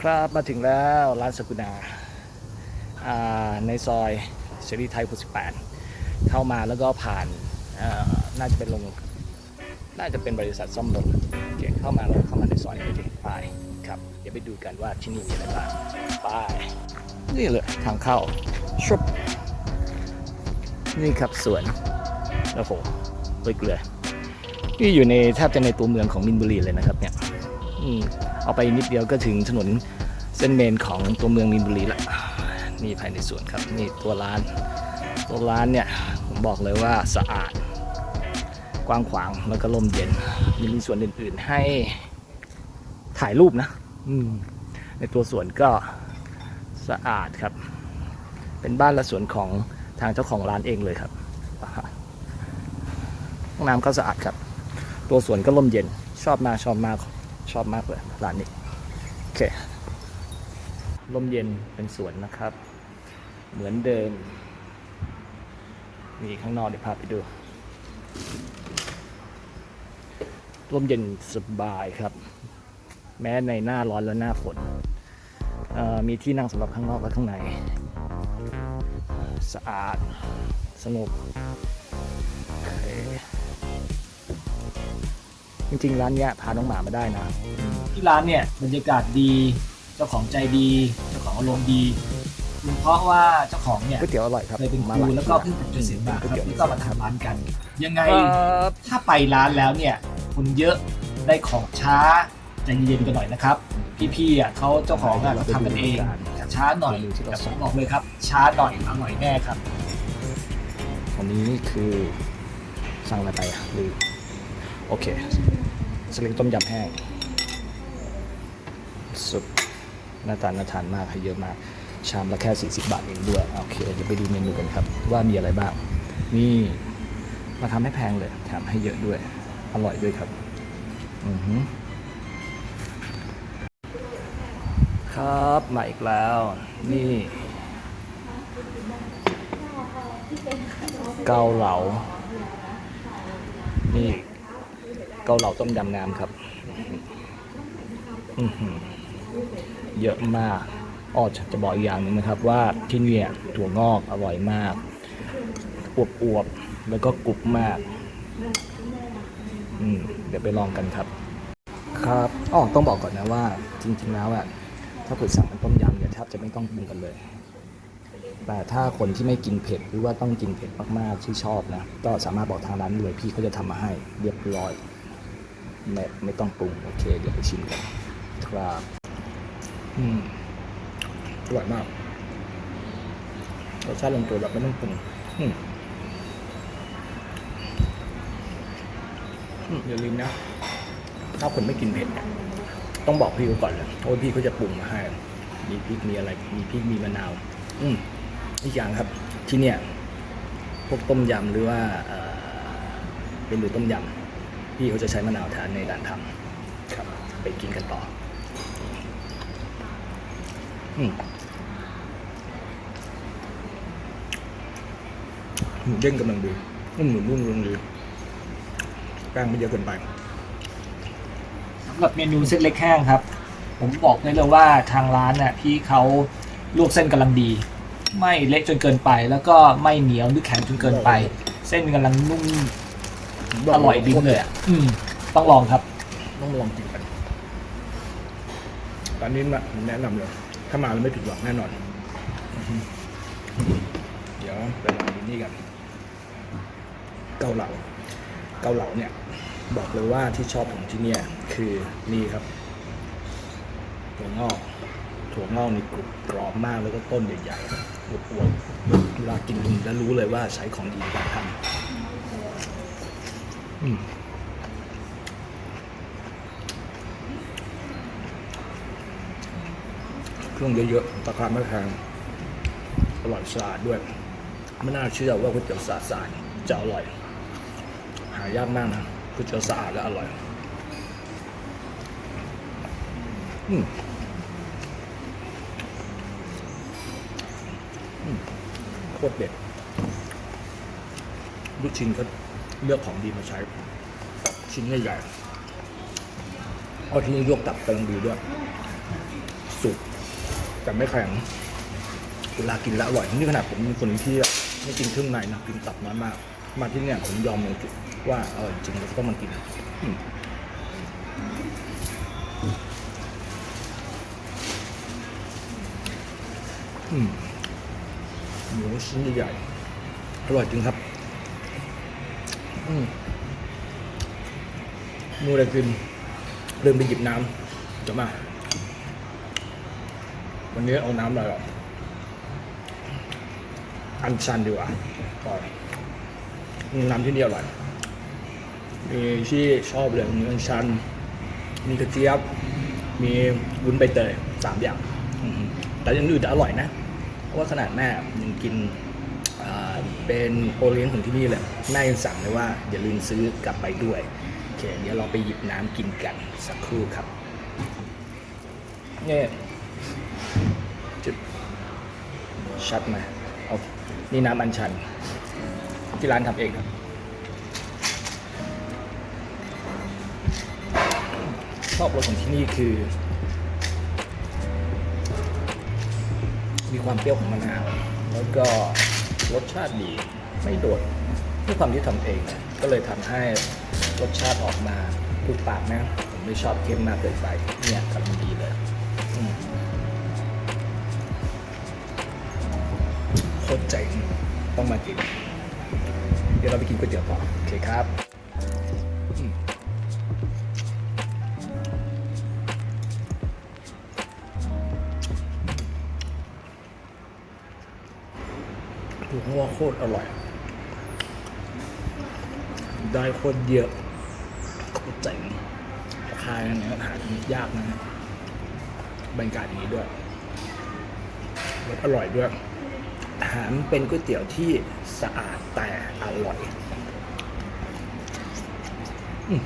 ครับมาถึงแล้วร้านสกุณาาในซอยเสรีไทย68เข้ามาแล้วก็ผ่านน่าจะเป็นโรงน่าจะเป็นบริษัทซ่อมรถเคเข้ามาแล้วเข้ามาในซอยโอเคไปครับเดี๋ยวไปดูกันว่าที่นี่มีอะไรบ้างไปนี่เลยทางเข้าชุบนี่ครับสวนโอ้โหเลยเกลือนี่อยู่ในแทบจะในตัวเมืองของมินบุรีเลยนะครับเนี่ยอืม เอาไปนิดเดียวก็ถึงถนนเส้นเมนของตัวเมืองมินบุรีละนี่ภายในสวนครับนี่ตัวร้าน ตัวร้านเนี่ยผมบอกเลยว่าสะอาด กว้างขวางแล้วก็ลมเย็นยังมีส่วนอื่นๆให้ถ่ายรูปนะอืมในตัวสวนก็สะอาดครับ เป็นบ้านและสวนของทางเจ้าของร้านเองเลยครับห้องน้ำก็สะอาดครับ ตัวสวนก็ลมเย็นชอบมากชอบมาก ชอบมากเลยร้านนี้ โอเคลมเย็นเป็นสวนนะครับ เหมือนเดิม มีข้างนอกเดี๋ยวพาไปดูลมเย็นสบายครับ แม้ในหน้าร้อนและหน้าฝน มีที่นั่งสำหรับข้างนอกและข้างใน สะอาดสงบ จริงๆ ร้านเนี้ยพาน้องหมามาได้นะ ที่ร้านเนี่ยบรรยากาศดี เจ้าของใจดี เจ้าของอารมณ์ดีเพราะว่าเจ้าของเนี่ยก๋วยเตี๋ยวอร่อยครับเคยเป็นคมารูหายแล้วก็ที่เพิ่งเป็นเกษียณมาคก๋วยรับเตี๋ยวแล้วก็มาทำร้านกัน ยังไงครับถ้าไปร้านแล้วเนี่ยคนเยอะได้ของช้าใจเย็นๆกันหน่อยนะครับ พี่ๆอะเขาเจ้าของอะเขาทำกันเองช้าหน่อยแต่ผมบอกเลยครับ ช้าหน่อยอร่อยแน่ครับวันนี้คือสั่งอะไรไปอะลืมโอเค สลิงต้มยำแห้งสุดน่าทานน่าทานมากให้เยอะมาก ชามละแค่ 40 บาทเองด้วย โอเคเดี๋ยวไปดูเมนูกันครับ ว่ามีอะไรบ้าง นี่มาทำให้แพงเลยแถมให้เยอะด้วย อร่อยด้วยครับ อือหือครับมาอีกแล้ว นี่เกาเหลา นี่ เกาเหลาต้มยำน้ำครับเยอะมากอ้อจะบอกอีกอย่างหนึงนะครับว่าที่เนี่ถั่วงอกอร่อยมากอวบอวบๆแล้วก็กรุบมากมเดี๋ยวไปลองกันครับ ครับอ๋อต้องบอกก่อนนะว่า จริง ๆ แล้วอะถ้าเกิดสั่งเป็นต้มยำเนี่ยแทบจะไม่ต้องปรุงกันเลย แต่ถ้าคนที่ไม่กินเผ็ดหรือว่าต้องกินเผ็ดมากๆที่ชอบนะ ก็สามารถบอกทางร้านเลยพี่เขาจะทำมาให้เรียบร้อย ไม่ไม่ต้องปรุงโอเค เดี๋ยวไปชิมกันครับอืมอร่อยมากรสชาติลงตัวแบบไม่ต้องปรุงอืมอย่าลืมนะ ถ้าคนไม่กินเผ็ดต้องบอกพี่เขาก่อนเลยเพราะว่าพี่เขาจะปรุงมาให้ มีพริกมีอะไร มีพริกมีมะนาว อืมอีกอย่างครับ ที่เนี่ย พวกต้มยำหรือว่าเอ่อเป็นหรือต้มยำ พี่เขาจะใช้มะนาวแทนในการทำครับ ไปกินกันต่อ อืมหมูเด้งกำลังดีนุ่มหนุ่มนุ่มกำลังดีแป้งไม่เยอะเกินไปสำหรับเมนูเส้นเล็กแห้งครับ ผมบอกได้เลยว่าทางร้านน่ะพี่เขาลวกเส้นกำลังดี ไม่เละจนเกินไป แล้วก็ไม่เหนียวหรือแข็งจนเกินไป เส้นกำลังนุ่ม อร่อยดิ้งเลยอะอืมต้องลองครับ ต้องลองกินกันตอนนี้มาแนะนำเลย ถ้ามาแล้วไม่ผิดหวังแน่นอน เดี๋ยวไปลองดูนี่กัน เกาเหลา เกาเหลาเนี่ย บอกเลยว่าที่ชอบของที่เนี่ย คือนี่ครับถั่วงอกถั่วงอกนี่กรุบกรอบมากแล้วก็ต้นใหญ่ๆอวบๆเวลากินแล้วรู้เลยว่าใช้ของดีในการทำอืม เครื่องเยอะๆราคาไม่แพงอร่อยสะอาดด้วย ไม่น่าเชื่อว่าก๋วยเตี๋ยวสะอาดๆจะอร่อย หายากมากนะก๋วยเตี๋ยวสะอาดและอร่อย อืมโคตรเด็ดลูกชิ้นก็ เลือกของดีมาใช้ ชิ้นใหญ่ๆเอาที่นี่ลวกตับกำลังดีด้วย สุกแต่ไม่แข็งเวลากินแล้วอร่อยนี่ขนาดผมเป็นคนที่ไม่กินเครื่องในนะกินตับน้อยมาก มาที่เนี่ยผมยอมเลยว่าอร่อยจริงเราต้องมากินอืมหมูชิ้นใหญ่อร่อยจริงครับ มูอะไรกินเดินไปหยิบน้ำจะมา วันนี้เอาน้ำอะไรหรออันชันดีกว่าก่อนน้ำที่นี่อร่อยมีที่ชอบเลยมีอันชัน มีกระเจี๊ยบ มีวุ้นใบเตยสามอย่างแต่ย่างอื่นจะอร่อยนะ เพราะว่าขนาดแม่ยังกิน เป็นโอเลี้ยงของที่นี่เลยแม่ยังสั่งเลยว่าอย่าลืมซื้อกลับไปด้วยโอเคเดี๋ยวเราไปหยิบน้ำกินกันสักครู่ครับเนี่ยจุดชัดไหมเอานี่น้ำอัญชัน ที่ร้านทำเองครับชอบรสของที่นี่คือ มีความเปรี้ยวของมะนาวแล้วก็ รสชาติดี ไม่โดดด้วยความที่ทำเองนะก็เลยทำให้รสชาติออกมาถูกปากนะผมไม่ชอบเค็มมากเกินไปเนี่ยกำลังดีเลยโคตรเจ๋งต้องมากิน เดี๋ยวเราไปกินก๋วยเตี๋ยวต่อโอเคครับ ถูกว่าโคตรอร่อย ได้โคตรเยอะโคตรเจ๋งราคาอย่างเงี้ยหากินยากนะฮะบรรยากาศอย่างนี้ด้วยรสอร่อยด้วย อาหารเป็นก๋วยเตี๋ยวที่สะอาดแต่อร่อยอืม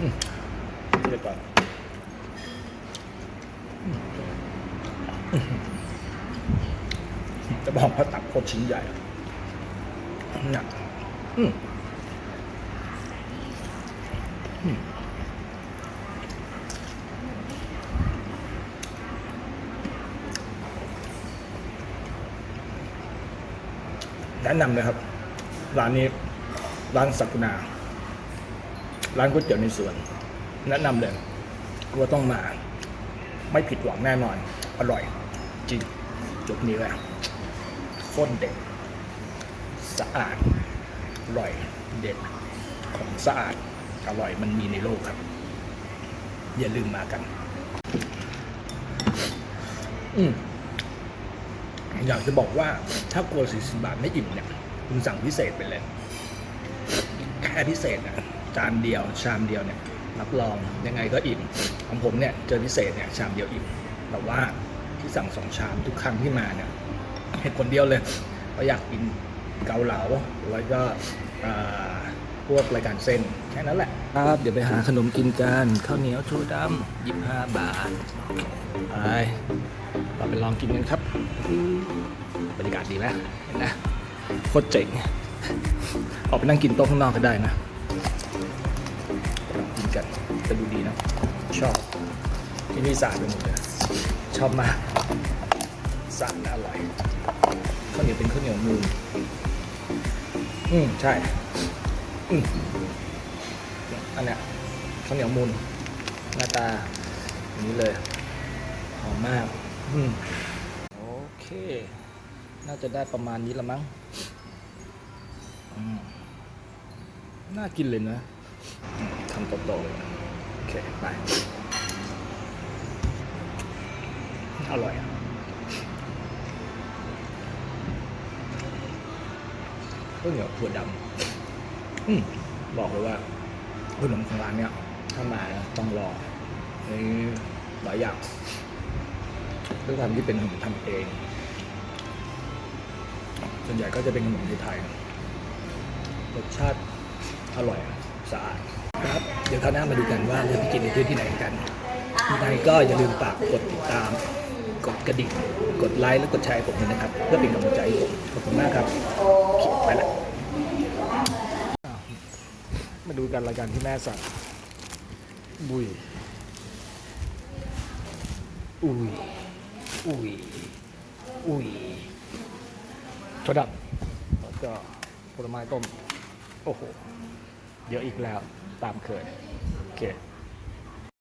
อืมเดี๋ยวก่อน จะ บอกว่าตับโคชิ้นใหญ่อะเนี่ยอืมแนะนำเลยครับ ร้านนี้ ร้านสักุณาร้านก๋วยเตี๋ยวในสวน แนะนำเลยว่าต้องมา ไม่ผิดหวังแน่นอน อร่อย จริงจุดนี้เลย โคตรเด็ด สะอาดอร่อยเด็ดของสะอาดอร่อยมันมีในโลกครับ อย่าลืมมากัน อืมอยากจะบอกว่าถ้ากลัว40บาทไม่อิ่มเนี่ย คุณสั่งพิเศษไปเลย แค่พิเศษนะจานเดียวชามเดียวเนี่ยรับรองยังไงก็อิ่ม ของผมเนี่ยเจอพิเศษเนี่ยชามเดียวอิ่ม แต่ว่าที่สั่งสองชามทุกครั้งที่มาเนี่ย เหตุผลเดียวเลยเพราะอยากกินเกาเหลาแล้วก็อ่าพวกรายการเส้นแค่นั้นแหละ ครับ เดี๋ยวไปหาขนมกินกันข้าวเหนียวชูดำยี่ห้าบาทไปเราไปลองกินกันครับ บรรยากาศดีไหมเห็นนะโคตรเจ๋งออกไปนั่งกินโต๊ะข้างนอกก็ได้นะลองกินกันจะดูดีนะ ชอบที่นี่สะอาดไปหมดเลยชอบมากสะอาดและอร่อย ข้าวเหนียวเป็นข้าวเหนียวมูนอืมใช่ อืมอันเนี้ยข้าวเหนียวมูนหน้าตาอย่างนี้เลยหอมมาก อืมโอเค น่าจะได้ประมาณนี้ละมั้งอืมน่ากินเลยนะอืมทำโตๆเลยโอเค ไป อร่อยอะ ข้าวเหนียวถั่วดำอืมบอกเลยว่าขนมของร้านเนี้ยถ้ามาต้องรอในหลายอย่างด้วยความที่เป็นขนมทำเอง ส่วนใหญ่ก็จะเป็นขนมไทยรสชาติอร่อยสะอาดครับ เดี๋ยวคราวหน้ามาดูกันว่าเราไปกินในที่ที่ไหนกันยังไงก็อย่าลืมฝากกดติดตาม กดกระดิ่ง กดไลค์และกดแชร์ผมด้วยนะครับ เพื่อเป็นกำลังใจให้ผมขอบคุณมากครับ ไปละมาดูกันรายการที่แม่สั่งบุยอุ้ยอุ้ยอุ้ยถั่วดำแล้วก็ผลไม้ต้ม โอ้โห เยอะอีกแล้วตามเคย โอเค